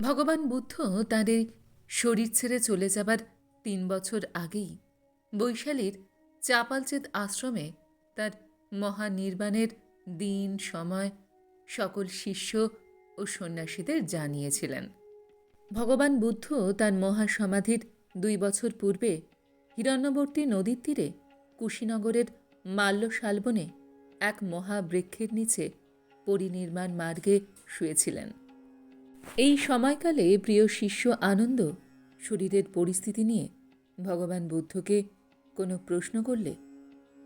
ভগবান বুদ্ধ এই শরীর ছেড়ে চলে যাবার তিন বছর আগেই বৈশালীর চাপালচেত আশ্রমে তার মহানির্বাণের দিন, সময়, সকল শিষ্য ও সন্ন্যাসীদের জানিয়েছিলেন। ভগবান বুদ্ধ তার মহাসমাধির দুই বছর পূর্বে হিরণ্যবর্তী নদীর তীরে কুশীনগরের মাল্য শালবনে এক মহাবৃক্ষের নিচে পরিনির্মাণ মার্গে শুয়েছিলেন। এই সময়কালে প্রিয় শিষ্য আনন্দ, শরীরের পরিস্থিতি নিয়ে ভগবান বুদ্ধকে কোনো প্রশ্ন করলে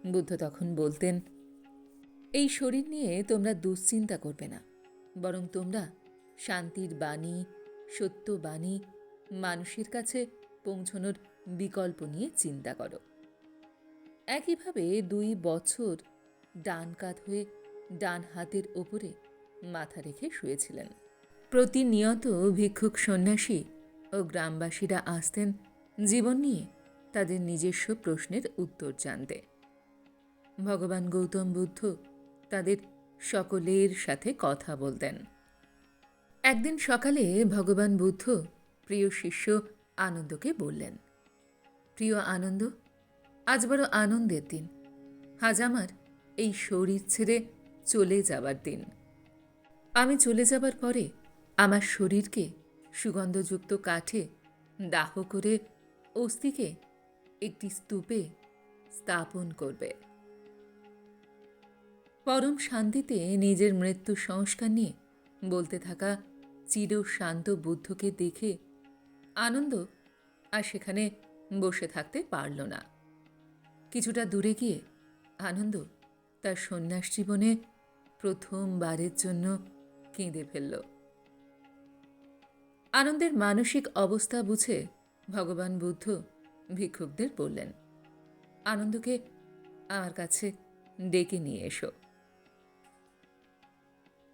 বুদ্ধ তখন বলতেন, এই শরীর নিয়ে তোমরা দুশ্চিন্তা করবে না, বরং তোমরা শান্তির বাণী, সত্য বাণী, মানুষের কাছে পৌঁছনোর বিকল্প নিয়ে চিন্তা করো। একইভাবে দুই বছর ডান কাত হয়ে ডান হাতের ওপরে মাথা রেখে শুয়েছিলেন। প্রতিনিয়ত ভিক্ষুক সন্ন্যাসী ও গ্রামবাসীরা আসতেন জীবন নিয়ে তাদের নিজস্ব প্রশ্নের উত্তর জানতে। ভগবান গৌতম বুদ্ধ তাদের সকলের সাথে কথা বলতেন। একদিন সকালে ভগবান বুদ্ধ প্রিয় শিষ্য আনন্দকে বললেন, প্রিয় আনন্দ, আজ বড় আনন্দের দিন। আজ আমার এই শরীর ছেড়ে চলে যাবার দিন। আমি চলে যাবার পরে আমার শরীরকে সুগন্ধযুক্ত কাঠে দাহ করে অস্থিকে একটি স্তূপে স্থাপন করবে। পরম শান্তিতে নিজের মৃত্যু সংস্কার নিয়ে বলতে থাকা চির শান্ত বুদ্ধকে দেখে আনন্দ আর সেখানে বসে থাকতে পারল না। কিছুটা দূরে গিয়ে আনন্দ তার সন্ন্যাস জীবনে প্রথমবারের জন্য কেঁদে ফেলল। আনন্দের মানসিক অবস্থা বুঝে ভগবান বুদ্ধ ভিক্ষুকদের বললেন, আনন্দকে আমার কাছে ডেকে নিয়ে এসো।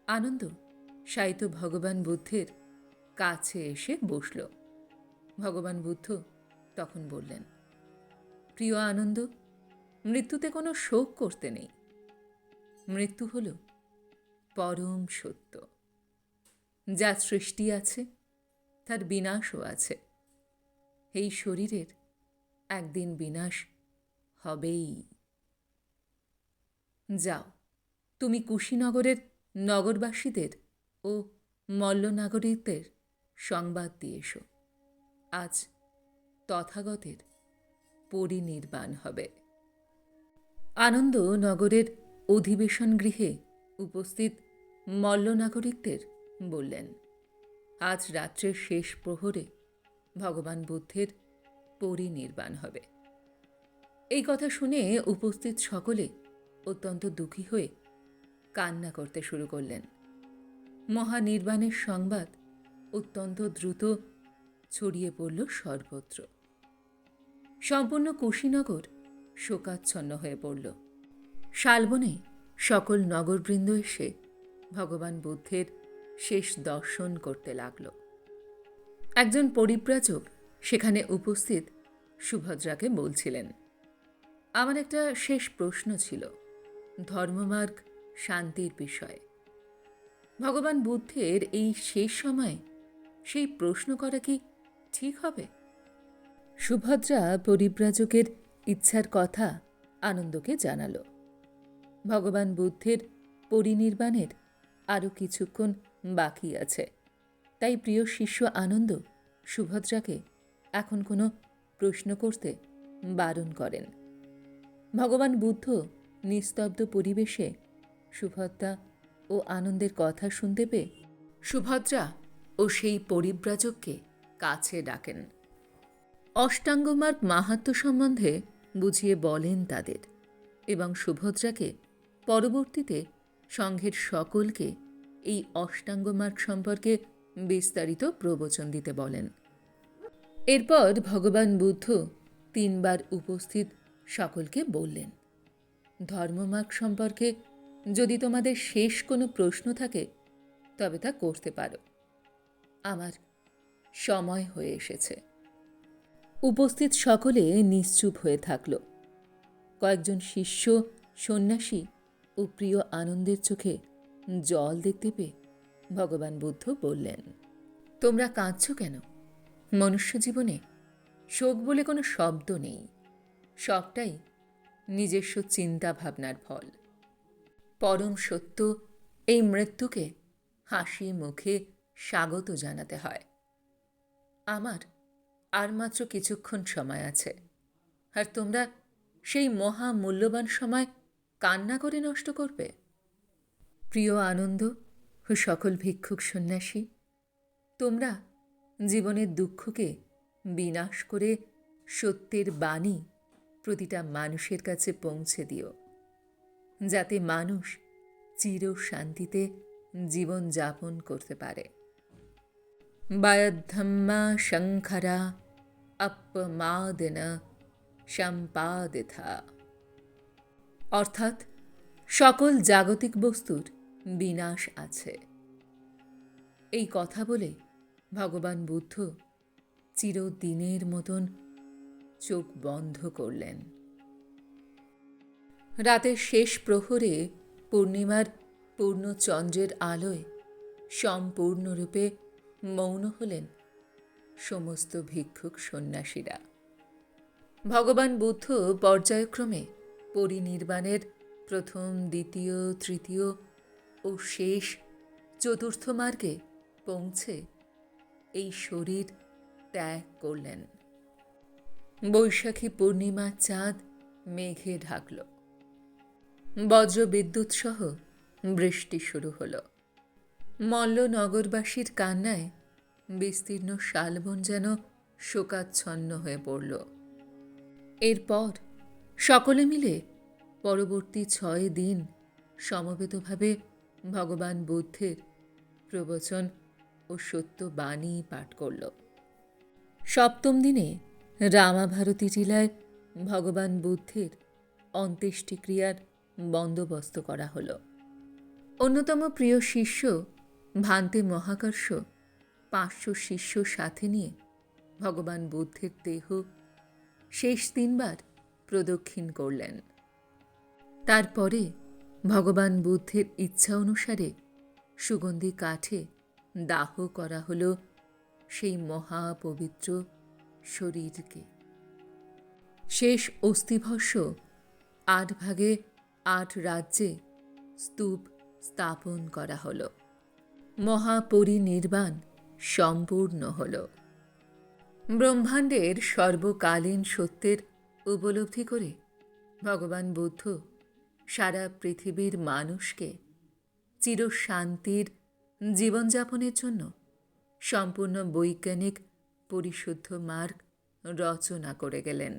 আনন্দ সাহিত্য ভগবান বুদ্ধের কাছে এসে বসল। ভগবান বুদ্ধ তখন বললেন, প্রিয় আনন্দ, মৃত্যুতে কোনো শোক করতে নেই। মৃত্যু হল পরম সত্য। যা সৃষ্টি আছে তার বিনাশও আছে। এই শরীরের একদিন বিনাশ হবেই। যাও, তুমি কুশীনগরের নগরবাসীদের ও মল্লনাগরিকদের সংবাদ দিয়ে এসো। আজ তথাগতের পরিনির্বাণ হবে। আনন্দ নগরের অধিবেশন গৃহে উপস্থিত মল্লনাগরিকদের বললেন আজ রাত্রের শেষ প্রহরে ভগবান বুদ্ধের পরিনির্বাণ হবে। এই কথা শুনে উপস্থিত সকলে অত্যন্ত দুঃখী হয়ে কান্না করতে শুরু করলেন। মহানির্বাণের সংবাদ অত্যন্ত দ্রুত ছড়িয়ে পড়ল সর্বত্র। সম্পূর্ণ কুশীনগর শোকাচ্ছন্ন হয়ে পড়ল। শালবনে সকল নগরবৃন্দ এসে ভগবান বুদ্ধের শেষ দর্শন করতে লাগল। একজন পরিব্রাজক সেখানে উপস্থিত সুভদ্রাকে বলছিলেন, আমার একটা শেষ প্রশ্ন ছিল, ধর্মমার্গ শান্তির বিষয়। ভগবান বুদ্ধের এই শেষ সময়ে সেই প্রশ্ন করা কি ঠিক হবে? সুভদ্রা পরিব্রাজকের ইচ্ছার কথা আনন্দকে জানাল। ভগবান বুদ্ধের পরিনির্বাণের আরও কিছুক্ষণ বাকি আছে। তাই প্রিয় শিষ্য আনন্দ সুভদ্রাকে এখন কোনো প্রশ্ন করতে বারণ করেন। ভগবান বুদ্ধ নিস্তব্ধ পরিবেশে সুভদ্রা ও আনন্দের কথা শুনতে পেয়ে সুভদ্রা ও সেই পরিব্রাজককে কাছে ডাকেন। অষ্টাঙ্গমার্গ মাহাত্ম সম্বন্ধে বুঝিয়ে বলেন তাদের এবং সুভদ্রাকে পরবর্তীতে সংঘের সকলকে এই অষ্টাঙ্গমার্গ সম্পর্কে বিস্তারিত প্রবচন দিতে বলেন। এরপর ভগবান বুদ্ধ তিনবার উপস্থিত সকলকে বললেন ধর্মমার্গ সম্পর্কে যদি তোমাদের শেষ কোনো প্রশ্ন থাকে, তবে তা করতে পারো। আমার সময় হয়ে এসেছে উপস্থিত সকলে নিশ্চুপ হয়ে থাকল। কয়েকজন শিষ্য, সন্ন্যাসী ও প্রিয় আনন্দের চোখে জল দেখতে পেয়ে ভগবান বুদ্ধ বললেন, তোমরা কাঁদছ কেন? মনুষ্য জীবনে শোক বলে কোনো শব্দ নেই। সবটাই নিজস্ব চিন্তা ভাবনার ফল। পরম সত্য এই মৃত্যুকে হাসি মুখে স্বাগত জানাতে হয়। আমার আর মাত্র কিছুক্ষণ সময় আছে। আর তোমরা সেই মহা মূল্যবান সময় কান্না করে নষ্ট করবে? প্রিয় আনন্দ ও সকল ভিক্ষুক সন্ন্যাসী, তোমরা জীবনের দুঃখকে বিনাশ করে সত্যের বাণী প্রতিটা মানুষের কাছে পৌঁছে দিও, যাতে মানুষ চির শান্তিতে জীবন যাপন করতে পারে। বায়দ্ধম্মা শঙ্খরা অপমাদন সম্পাদিথা। অর্থাৎ সকল জাগতিক বস্তুর বিনাশ আছে। এই কথা বলে ভগবান বুদ্ধ চিরদিনের মতন চোখ বন্ধ করলেন। রাতের শেষ প্রহরে পূর্ণিমার পূর্ণচন্দ্রের আলোয় সম্পূর্ণরূপে মৌন হলেন সমস্ত ভিক্ষুক সন্ন্যাসীরা। ভগবান বুদ্ধ পর্যায়ক্রমে পরিনির্বাণের প্রথম, দ্বিতীয়, তৃতীয় ও শেষ চতুর্থ মার্গে পৌঁছে এই শরীর ত্যাগ করলেন। বৈশাখী পূর্ণিমার চাঁদ মেঘে ঢাকল। বজ্র বিদ্যুৎ সহ বৃষ্টি শুরু হলো। মল্ল নগরবাসীর কান্নায় বিস্তীর্ণ শালবন যেন শোকাচ্ছন্ন হয়ে পড়ল। এরপর সকলে মিলে পরবর্তী ছয় দিন সমবেতভাবে ভগবান বুদ্ধের প্রবচন ও সত্য বাণী পাঠ করল। সপ্তম দিনে রামাভারতী টিলায় ভগবান বুদ্ধের অন্ত্যেষ্টিক্রিয়ার বন্দোবস্ত করা হলো। অন্যতম প্রিয় শিষ্য ভান্তে মহাকর্ষ পাঁচশো শিষ্য সাথে নিয়ে ভগবান বুদ্ধের দেহ শেষ তিনবার প্রদক্ষিণ করলেন। তারপরে ভগবান বুদ্ধের ইচ্ছা অনুসারে সুগন্ধি কাঠে দাহ করা হল সেই মহাপবিত্র শরীরকে। শেষ অস্থিভস্য আট ভাগে আট রাজ্যে স্তূপ স্থাপন করা হল। মহাপরিনির্বাণ সম্পূর্ণ হল। ব্রহ্মাণ্ডের সর্বকালীন সত্যের উপলব্ধি করে ভগবান বুদ্ধ সারা পৃথিবীর মানুষকে চিরশান্তির জীবনযাপনের জন্য সম্পূর্ণ বৈজ্ঞানিক পরিশুদ্ধ মার্গ রচনা করে গেলেন।